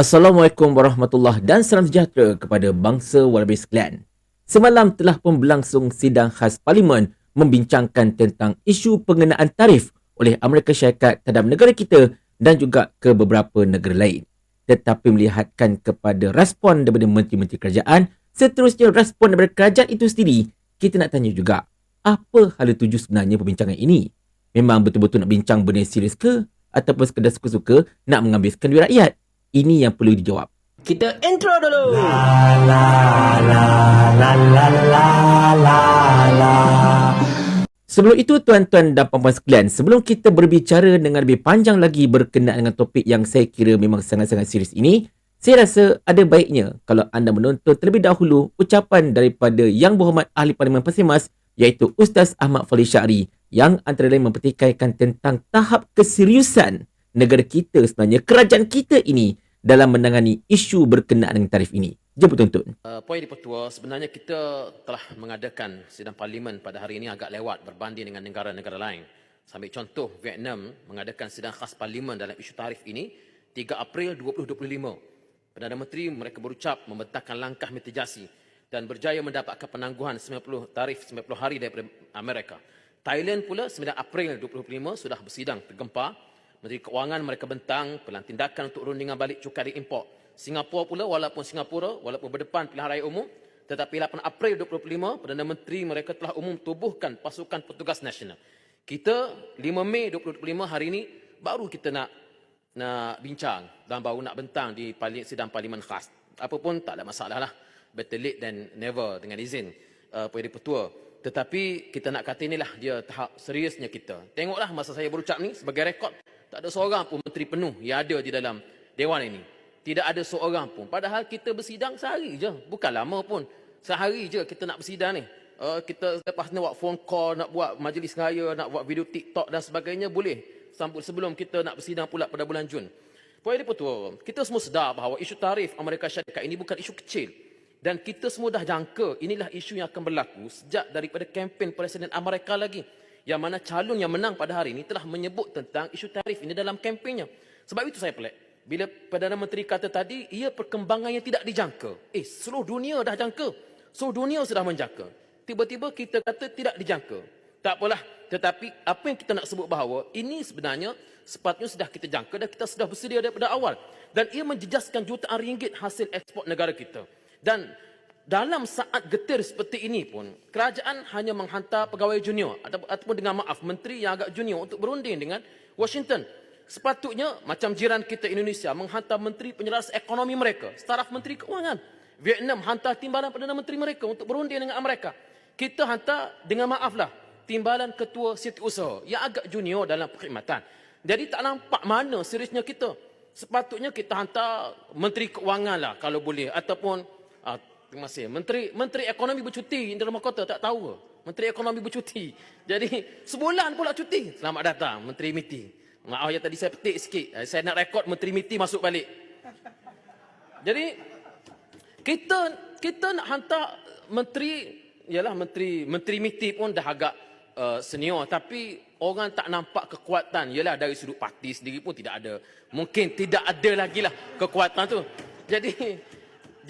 Assalamualaikum warahmatullahi dan salam sejahtera kepada bangsa walabi sekalian. Semalam telah pun berlangsung sidang khas parlimen membincangkan tentang isu pengenaan tarif oleh Amerika Syarikat terhadap negara kita dan juga ke beberapa negara lain. Tetapi melihatkan kepada respon daripada menteri-menteri kerajaan, seterusnya respon daripada kerajaan itu sendiri, kita nak tanya juga, apa hala tuju sebenarnya perbincangan ini? Memang betul-betul nak bincang benda serius ke? Ataupun sekadar suka-suka nak mengambilkan duit rakyat? Ini yang perlu dijawab. Kita intro dulu. Sebelum itu tuan-tuan dan puan-puan sekalian, sebelum kita berbicara dengan lebih panjang lagi berkenaan dengan topik yang saya kira memang sangat-sangat serius ini, saya rasa ada baiknya kalau anda menonton terlebih dahulu ucapan daripada Yang Berhormat Ahli Parlimen Pasir Mas iaitu Ustaz Ahmad Fali Syari yang antara lain mempertikaikan tentang tahap keseriusan negara kita sebenarnya, kerajaan kita ini dalam menangani isu berkenaan dengan tarif ini. Jom tonton. Uh, poin di-Pertua, sebenarnya kita telah mengadakan sidang parlimen pada hari ini agak lewat berbanding dengan negara-negara lain. Sambil contoh, Vietnam mengadakan sidang khas parlimen dalam isu tarif ini 3 April 2025. Perdana Menteri mereka berucap membentangkan langkah mitigasi dan berjaya mendapatkan penangguhan 90 tarif 90 hari daripada Amerika. Thailand pula 9 April 2025 sudah bersidang tergempar. Menteri Keuangan mereka bentang pelan tindakan untuk rundingan balik cukai import Singapura pula walaupun Singapura walaupun berdepan pilihan raya umum tetapi 8 April 2025 Perdana Menteri mereka telah umum tubuhkan pasukan petugas nasional. Kita 5 Mei 2025 hari ini baru kita nak nak bincang dan baru nak bentang di sidang parlimen khas. Apapun tak ada masalah lah. Better late than never dengan izin uh, Puan Petua. Tetapi kita nak kata inilah dia tahap seriusnya kita. Tengoklah masa saya berucap ni sebagai rekod tak ada seorang pun menteri penuh yang ada di dalam dewan ini. Tidak ada seorang pun. Padahal kita bersidang sehari je. Bukan lama pun. Sehari je kita nak bersidang ni. Uh, kita lepas ni buat phone call, nak buat majlis raya, nak buat video TikTok dan sebagainya, boleh. Sambut sebelum kita nak bersidang pula pada bulan Jun. Poin dia tua, kita semua sedar bahawa isu tarif Amerika Syarikat ini bukan isu kecil. Dan kita semua dah jangka inilah isu yang akan berlaku sejak daripada kempen Presiden Amerika lagi. Yang mana calon yang menang pada hari ini telah menyebut tentang isu tarif ini dalam kempennya. Sebab itu saya pelik bila Perdana Menteri kata tadi, ia perkembangan yang tidak dijangka. Eh, seluruh dunia dah jangka. Seluruh dunia sudah menjangka. Tiba-tiba kita kata tidak dijangka. Tak apalah. Tetapi apa yang kita nak sebut bahawa ini sebenarnya sepatutnya sudah kita jangka dan kita sudah bersedia daripada awal. Dan ia menjejaskan jutaan ringgit hasil ekspor negara kita. Dan dalam saat getir seperti ini pun, kerajaan hanya menghantar pegawai junior ataupun dengan maaf, menteri yang agak junior untuk berunding dengan Washington. Sepatutnya macam jiran kita Indonesia menghantar menteri penjelas ekonomi mereka, staraf menteri keuangan. Vietnam hantar timbalan Perdana Menteri mereka untuk berunding dengan mereka. Kita hantar dengan maaflah timbalan ketua setiausaha yang agak junior dalam perkhidmatan. Jadi tak nampak mana seriusnya kita. Sepatutnya kita hantar menteri keuangan lah kalau boleh ataupun ah, kasih menteri menteri ekonomi bercuti Indra Mahkota tak tahu ke? Menteri ekonomi bercuti. Jadi sebulan pula cuti. Selamat datang menteri meeting. Maaf yang tadi saya petik sikit. Eh, saya nak rekod Menteri Miti masuk balik. Jadi kita kita nak hantar menteri ialah menteri menteri Miti pun dah agak uh, senior tapi orang tak nampak kekuatan ialah dari sudut parti sendiri pun tidak ada mungkin tidak ada lagi lah kekuatan tu. Jadi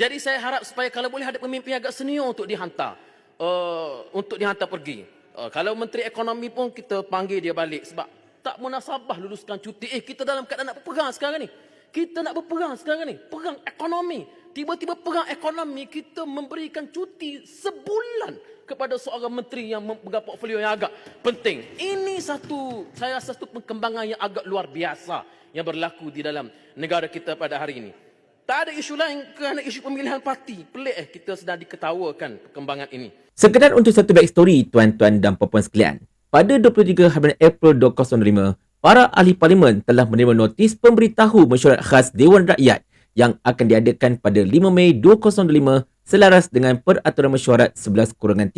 jadi saya harap supaya kalau boleh ada pemimpin agak senior untuk dihantar uh, untuk dihantar pergi. Uh, kalau menteri ekonomi pun kita panggil dia balik sebab tak munasabah luluskan cuti. Eh, kita dalam keadaan nak berperang sekarang ni. Kita nak berperang sekarang ni. Perang ekonomi. Tiba-tiba perang ekonomi, kita memberikan cuti sebulan kepada seorang menteri yang memegang portfolio yang agak penting. Ini satu, saya rasa satu perkembangan yang agak luar biasa yang berlaku di dalam negara kita pada hari ini. Tak ada isu lain kerana isu pemilihan parti. Pelik eh kita sedang diketawakan perkembangan ini. Sekedar untuk satu backstory tuan-tuan dan puan-puan sekalian. Pada 23 Harian April 2005, para ahli parlimen telah menerima notis pemberitahu mesyuarat khas Dewan Rakyat yang akan diadakan pada 5 Mei 2005 selaras dengan peraturan mesyuarat 11 3.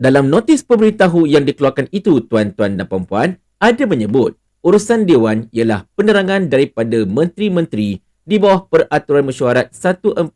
Dalam notis pemberitahu yang dikeluarkan itu, tuan-tuan dan puan-puan, ada menyebut urusan Dewan ialah penerangan daripada menteri-menteri di bawah peraturan mesyuarat 141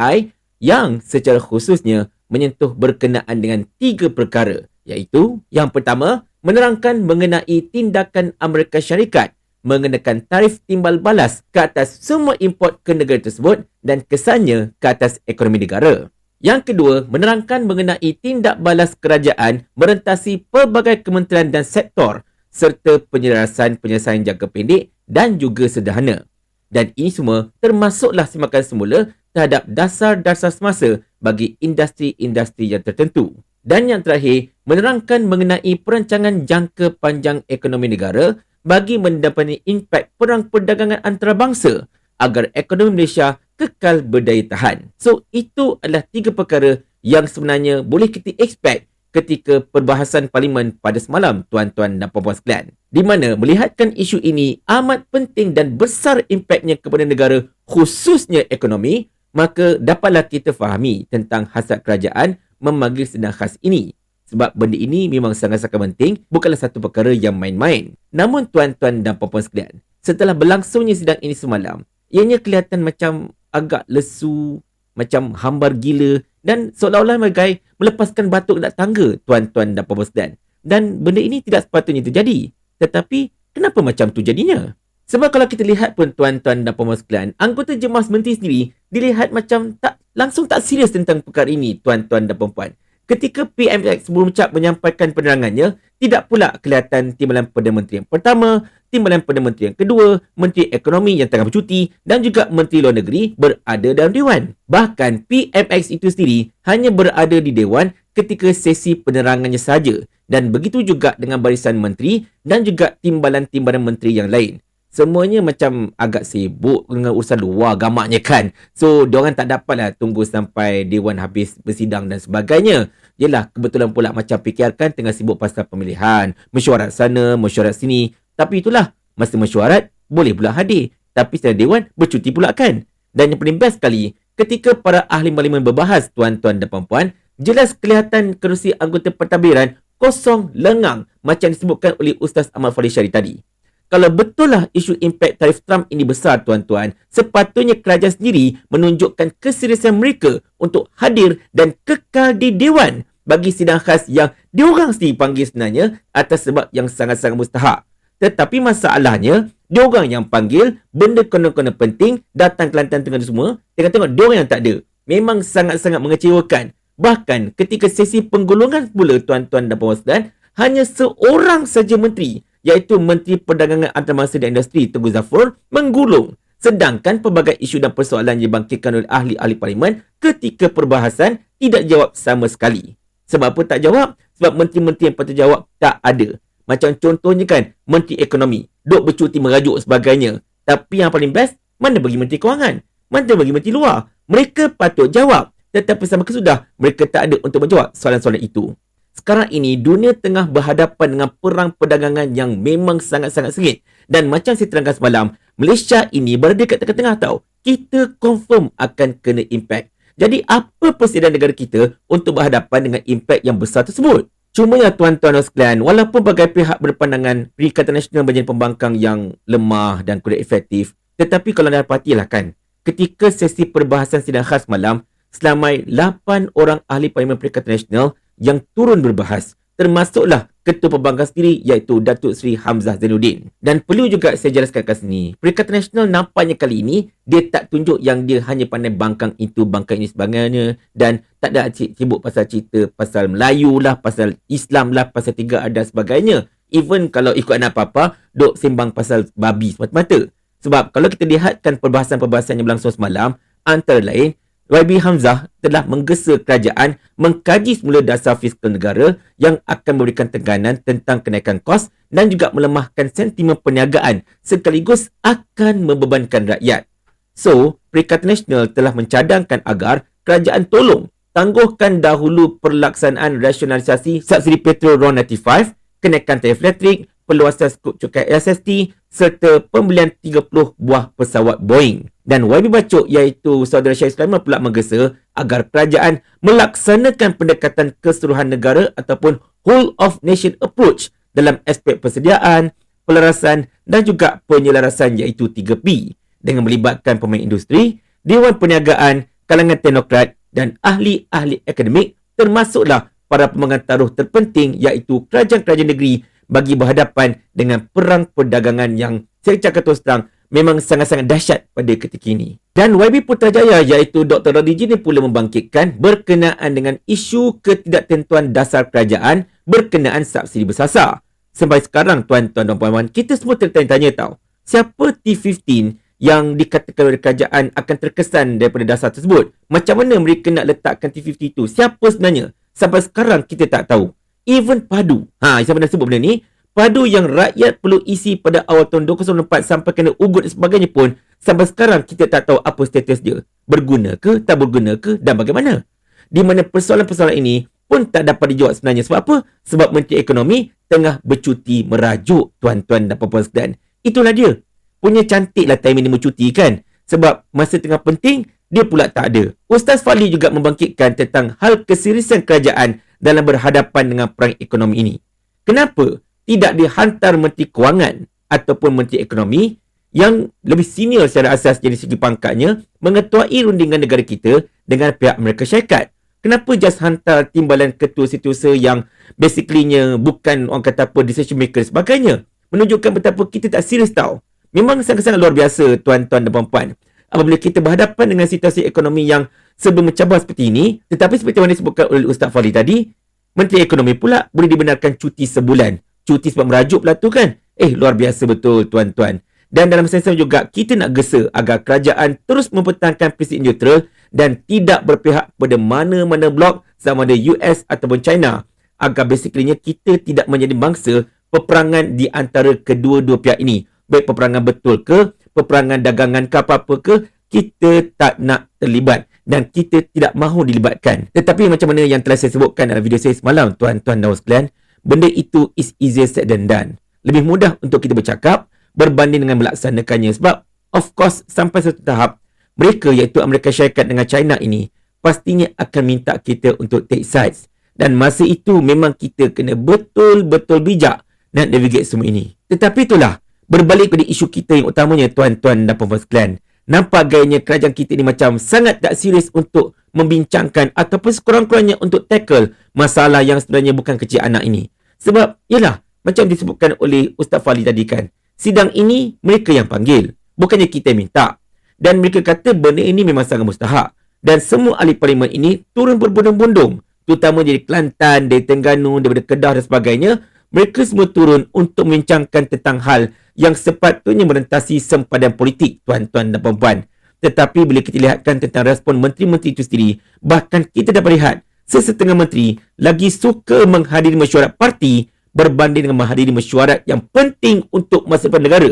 I yang secara khususnya menyentuh berkenaan dengan tiga perkara iaitu yang pertama menerangkan mengenai tindakan Amerika Syarikat mengenakan tarif timbal balas ke atas semua import ke negara tersebut dan kesannya ke atas ekonomi negara. Yang kedua, menerangkan mengenai tindak balas kerajaan merentasi pelbagai kementerian dan sektor serta penyelarasan penyelesaian jangka pendek dan juga sederhana. Dan ini semua termasuklah semakan semula terhadap dasar-dasar semasa bagi industri-industri yang tertentu. Dan yang terakhir, menerangkan mengenai perancangan jangka panjang ekonomi negara bagi mendapati impak perang perdagangan antarabangsa agar ekonomi Malaysia kekal berdaya tahan. So, itu adalah tiga perkara yang sebenarnya boleh kita expect ketika perbahasan parlimen pada semalam, tuan-tuan dan puan-puan sekalian. Di mana melihatkan isu ini amat penting dan besar impaknya kepada negara khususnya ekonomi, maka dapatlah kita fahami tentang hasrat kerajaan memanggil sedang khas ini. Sebab benda ini memang sangat-sangat penting, bukanlah satu perkara yang main-main. Namun tuan-tuan dan puan-puan sekalian, setelah berlangsungnya sidang ini semalam, ianya kelihatan macam agak lesu, macam hambar gila dan seolah-olah bagai melepaskan batuk dekat tangga tuan-tuan dan puan-puan. Dan benda ini tidak sepatutnya terjadi. Tetapi, kenapa macam tu jadinya? Sebab kalau kita lihat pun tuan-tuan dan puan-puan anggota jemaah menteri sendiri dilihat macam tak langsung tak serius tentang perkara ini tuan-tuan dan puan-puan. Ketika PMX berucap menyampaikan penerangannya, tidak pula kelihatan timbalan Perdana Menteri yang pertama, timbalan Perdana Menteri yang kedua, Menteri Ekonomi yang tengah bercuti dan juga Menteri Luar Negeri berada dalam Dewan. Bahkan PMX itu sendiri hanya berada di Dewan ketika sesi penerangannya saja dan begitu juga dengan barisan menteri dan juga timbalan-timbalan menteri yang lain semuanya macam agak sibuk dengan urusan luar gamaknya kan. So, diorang tak dapatlah tunggu sampai Dewan habis bersidang dan sebagainya. Yelah, kebetulan pula macam fikirkan tengah sibuk pasal pemilihan. Mesyuarat sana, mesyuarat sini. Tapi itulah, masa mesyuarat, boleh pula hadir. Tapi setelah Dewan, bercuti pula kan. Dan yang paling best sekali, ketika para ahli parlimen berbahas, tuan-tuan dan puan-puan, jelas kelihatan kerusi anggota pentadbiran kosong lengang macam disebutkan oleh Ustaz Ahmad Fadil Syari tadi kalau betullah isu impak tarif Trump ini besar tuan-tuan, sepatutnya kerajaan sendiri menunjukkan keseriusan mereka untuk hadir dan kekal di Dewan bagi sidang khas yang diorang sendiri panggil sebenarnya atas sebab yang sangat-sangat mustahak. Tetapi masalahnya, diorang yang panggil benda kena-kena penting datang Kelantan Tengah semua, tengok-tengok diorang yang tak ada. Memang sangat-sangat mengecewakan. Bahkan ketika sesi penggolongan pula tuan-tuan dan puan-puan hanya seorang saja menteri iaitu Menteri Perdagangan Antarabangsa dan Industri Tengku Zafur menggulung sedangkan pelbagai isu dan persoalan yang dibangkitkan oleh ahli-ahli parlimen ketika perbahasan tidak jawab sama sekali. Sebab apa tak jawab? Sebab menteri-menteri yang patut jawab tak ada. Macam contohnya kan, Menteri Ekonomi duk bercuti merajuk sebagainya. Tapi yang paling best, mana bagi Menteri Kewangan? Mana bagi Menteri Luar? Mereka patut jawab. Tetapi sama kesudah, mereka tak ada untuk menjawab soalan-soalan itu. Sekarang ini dunia tengah berhadapan dengan perang perdagangan yang memang sangat-sangat sengit. Dan macam saya terangkan semalam, Malaysia ini berada kat tengah-tengah tau. Kita confirm akan kena impact. Jadi apa persediaan negara kita untuk berhadapan dengan impact yang besar tersebut? Cuma ya tuan-tuan dan sekalian, walaupun bagai pihak berpandangan Perikatan Nasional menjadi pembangkang yang lemah dan kurang efektif, tetapi kalau anda perhatilah kan, ketika sesi perbahasan sidang khas malam, selama 8 orang ahli Parlimen Perikatan Nasional yang turun berbahas termasuklah Ketua Pembangkang sendiri iaitu Datuk Seri Hamzah Zainuddin. Dan perlu juga saya jelaskan kat sini, Perikatan Nasional nampaknya kali ini dia tak tunjuk yang dia hanya pandai bangkang itu, bangkang ini sebagainya dan tak ada sibuk pasal cerita pasal Melayu lah, pasal Islam lah, pasal tiga ada sebagainya. Even kalau ikut anak apa-apa, duk sembang pasal babi semata-mata. Sebab kalau kita lihatkan perbahasan-perbahasan yang berlangsung semalam, antara lain, YB Hamzah telah menggesa kerajaan mengkaji semula dasar fiskal negara yang akan memberikan tekanan tentang kenaikan kos dan juga melemahkan sentimen perniagaan sekaligus akan membebankan rakyat. So, Perikatan Nasional telah mencadangkan agar kerajaan tolong tangguhkan dahulu perlaksanaan rasionalisasi subsidi petrol RON 95, kenaikan tarif elektrik, perluasan skop cukai SST serta pembelian 30 buah pesawat Boeing. Dan YB Bacok iaitu saudara Syed Sulaiman pula menggesa agar kerajaan melaksanakan pendekatan keseluruhan negara ataupun whole of nation approach dalam aspek persediaan, pelarasan dan juga penyelarasan iaitu 3P dengan melibatkan pemain industri, Dewan Perniagaan, kalangan teknokrat dan ahli-ahli akademik termasuklah para pemegang taruh terpenting iaitu kerajaan-kerajaan negeri bagi berhadapan dengan perang perdagangan yang saya cakap terus terang, memang sangat-sangat dahsyat pada ketika ini. Dan YB Putrajaya iaitu Dr. Radiji ni pula membangkitkan berkenaan dengan isu ketidaktentuan dasar kerajaan berkenaan subsidi bersasar. Sampai sekarang tuan-tuan dan puan-puan, kita semua tertanya-tanya tahu, siapa T15 yang dikatakan oleh kerajaan akan terkesan daripada dasar tersebut? Macam mana mereka nak letakkan T50 itu? Siapa sebenarnya? Sampai sekarang kita tak tahu. Even padu. Ha, siapa nak sebut benda ni? Padu yang rakyat perlu isi pada awal tahun 2004 sampai kena ugut dan sebagainya pun sampai sekarang kita tak tahu apa status dia. Berguna ke, tak berguna ke dan bagaimana? Di mana persoalan-persoalan ini pun tak dapat dijawab sebenarnya. Sebab apa? Sebab Menteri Ekonomi tengah bercuti merajuk tuan-tuan dan puan-puan sekalian. Itulah dia. Punya cantiklah time ini bercuti kan? Sebab masa tengah penting, dia pula tak ada. Ustaz Fali juga membangkitkan tentang hal keseriusan kerajaan dalam berhadapan dengan perang ekonomi ini. Kenapa? tidak dihantar Menteri Kewangan ataupun Menteri Ekonomi yang lebih senior secara asas dari segi pangkatnya mengetuai rundingan negara kita dengan pihak Amerika Syarikat. Kenapa just hantar timbalan ketua setiausaha yang basically-nya bukan orang kata apa decision maker sebagainya. Menunjukkan betapa kita tak serius tau. Memang sangat-sangat luar biasa tuan-tuan dan puan-puan. Apabila kita berhadapan dengan situasi ekonomi yang sebelum mencabar seperti ini, tetapi seperti mana disebutkan oleh Ustaz Fali tadi, Menteri Ekonomi pula boleh dibenarkan cuti sebulan cuti sebab merajuk pula tu kan. Eh, luar biasa betul tuan-tuan. Dan dalam sensa juga, kita nak gesa agar kerajaan terus mempertahankan prinsip neutral dan tidak berpihak pada mana-mana blok sama ada US ataupun China. Agar basically kita tidak menjadi bangsa peperangan di antara kedua-dua pihak ini. Baik peperangan betul ke, peperangan dagangan ke apa-apa ke, kita tak nak terlibat dan kita tidak mahu dilibatkan. Tetapi macam mana yang telah saya sebutkan dalam video saya semalam, tuan-tuan dan sekalian, benda itu is easier said than done. Lebih mudah untuk kita bercakap berbanding dengan melaksanakannya sebab of course sampai satu tahap mereka iaitu Amerika Syarikat dengan China ini pastinya akan minta kita untuk take sides dan masa itu memang kita kena betul-betul bijak nak navigate semua ini. Tetapi itulah berbalik pada isu kita yang utamanya tuan-tuan dan puan-puan sekalian. Nampak gayanya kerajaan kita ini macam sangat tak serius untuk membincangkan ataupun sekurang-kurangnya untuk tackle masalah yang sebenarnya bukan kecil anak ini. Sebab, yalah, macam disebutkan oleh Ustaz Fali tadi kan, sidang ini mereka yang panggil, bukannya kita minta. Dan mereka kata benda ini memang sangat mustahak. Dan semua ahli parlimen ini turun berbondong-bondong, terutama dari Kelantan, dari Tengganu, daripada Kedah dan sebagainya, mereka semua turun untuk membincangkan tentang hal yang sepatutnya merentasi sempadan politik tuan-tuan dan puan-puan. Tetapi bila kita lihatkan tentang respon menteri-menteri itu sendiri, bahkan kita dapat lihat sesetengah menteri lagi suka menghadiri mesyuarat parti berbanding dengan menghadiri mesyuarat yang penting untuk masa depan negara.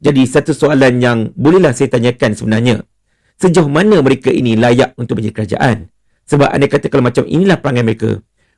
Jadi satu soalan yang bolehlah saya tanyakan sebenarnya. Sejauh mana mereka ini layak untuk menjadi kerajaan? Sebab anda kata kalau macam inilah perangai mereka.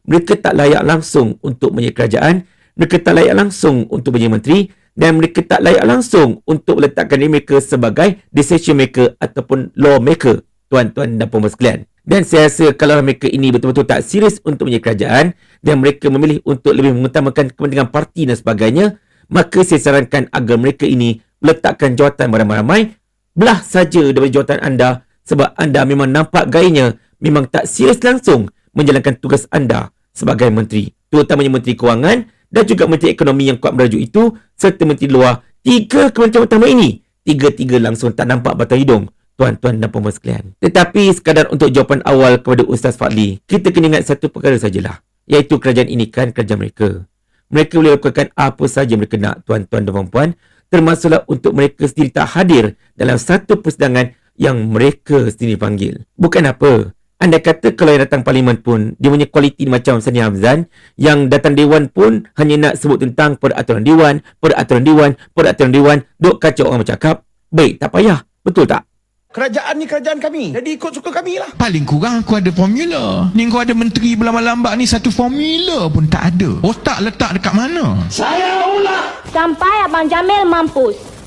Mereka tak layak langsung untuk menjadi kerajaan. Mereka tak layak langsung untuk menjadi menteri dan mereka tak layak langsung untuk meletakkan diri mereka sebagai decision maker ataupun law maker tuan-tuan dan puan sekalian. Dan saya rasa kalau mereka ini betul-betul tak serius untuk menjadi kerajaan dan mereka memilih untuk lebih mengutamakan kepentingan parti dan sebagainya, maka saya sarankan agar mereka ini meletakkan jawatan ramai-ramai belah saja daripada jawatan anda sebab anda memang nampak gayanya memang tak serius langsung menjalankan tugas anda sebagai menteri. Terutamanya menteri kewangan dan juga Menteri Ekonomi yang kuat merajuk itu serta Menteri Luar. Tiga kementerian utama ini, tiga-tiga langsung tak nampak batang hidung tuan-tuan dan puan sekalian. Tetapi sekadar untuk jawapan awal kepada Ustaz Fadli, kita kena ingat satu perkara sajalah. Iaitu kerajaan ini kan kerajaan mereka. Mereka boleh lakukan apa saja mereka nak tuan-tuan dan puan termasuklah untuk mereka sendiri tak hadir dalam satu persidangan yang mereka sendiri panggil. Bukan apa, anda kata kalau yang datang parlimen pun dia punya kualiti macam Sani Hamzan yang datang dewan pun hanya nak sebut tentang peraturan dewan, peraturan dewan, peraturan dewan, duk kacau orang bercakap. Baik, tak payah. Betul tak? Kerajaan ni kerajaan kami. Jadi ikut suka kami lah. Paling kurang aku ada formula. Ni kau ada menteri berlambak-lambak ni satu formula pun tak ada. Otak letak dekat mana? Sampai Abang Jamil mampus.